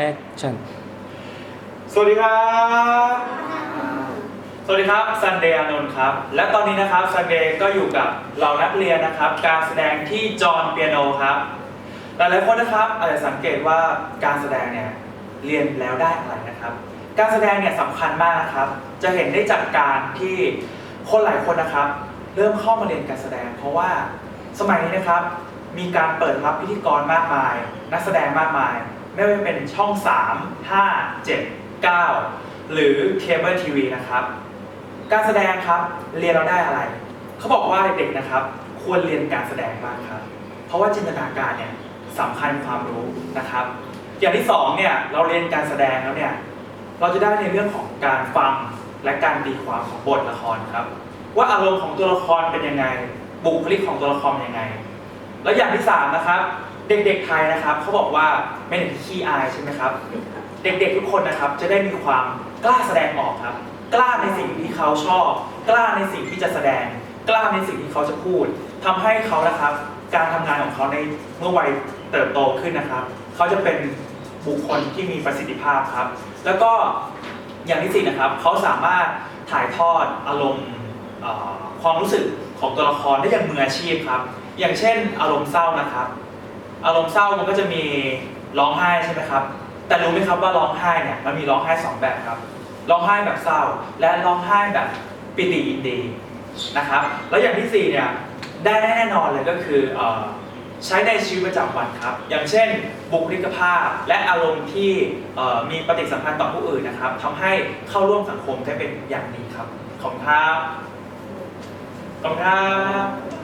แอคชั่นสวัสดีครับ สวัสดีครับซันเดย์อานนท์ครับ และตอนนี้นะครับซันเดย์ก็อยู่กับเรานักเรียนนะครับ การแสดงที่จอห์นเปียโนครับ หลายๆคนนะครับอาจจะสังเกตว่าการแสดงเนี่ยเรียนแล้วได้อะไรนะครับ การแสดงเนี่ยสำคัญมากนะครับ จะเห็นได้จากการที่คนหลายคนนะครับ เริ่มเข้ามาเรียนการแสดง เพราะว่าสมัยนี้นะครับมีการเปิดรับพิธีกรมากมาย นักแสดงมากมาย ไม่ว่าจะเป็นช่อง 3 5 7 9 หรือเคเบิลทีวีนะครับ การแสดงครับเรียนเราได้อะไร เขาบอกว่าเด็กๆนะครับ ควรเรียนการแสดงมากครับ เพราะว่าจินตนาการเนี่ยสำคัญความรู้นะครับ อย่างที่สองเนี่ยเราเรียนการแสดงแล้วเนี่ยเราจะได้ในเรื่องของการฟังและการตีความของบทละครครับ ว่าอารมณ์ของตัวละครเป็นยังไง บุคลิกของตัวละครเป็นยังไง แล้วอย่างที่สามนะครับ เด็กๆไทยนะครับเขาบอกว่าไม่เด็กที่ขี้อายใช่ไหมครับ เด็กๆทุกคนนะครับจะได้มีความกล้าแสดงออกครับ กล้าในสิ่งที่เขาชอบ กล้าในสิ่งที่จะแสดง กล้าในสิ่งที่เขาจะพูดทำให้เขานะครับ การทำงานของเขาในเมื่อวัยเติบโตขึ้นนะครับ เขาจะเป็นบุคคลที่มีประสิทธิภาพครับ แล้วก็อย่างที่สี่นะครับเขาสามารถถ่ายทอดอารมณ์ความรู้สึกของตัวละครได้อย่างมืออาชีพครับ อย่างเช่น อารมณ์เศร้านะครับ อารมณ์เศร้ามันก็จะมีร้องไห้ใช่ไหมครับ แต่รู้ไหมครับว่าร้องไห้เนี่ยมันมีร้องไห้สองแบบครับ ร้องไห้แบบเศร้า และร้องไห้แบบปิติยินดีนะครับ แล้วอย่างที่สี่เนี่ยได้แน่นอนเลยก็คืออใช้ในชีวิตประจำวันครับ อย่างเช่น บุคลิกภาพและอารมณ์ที่มีปฏิสัมพันธ์ต่อผู้อื่นนะครับทำให้เข้าร่วมสังคมได้เป็นอย่างดีครับ ขอบคุณครับขอบคุณครับ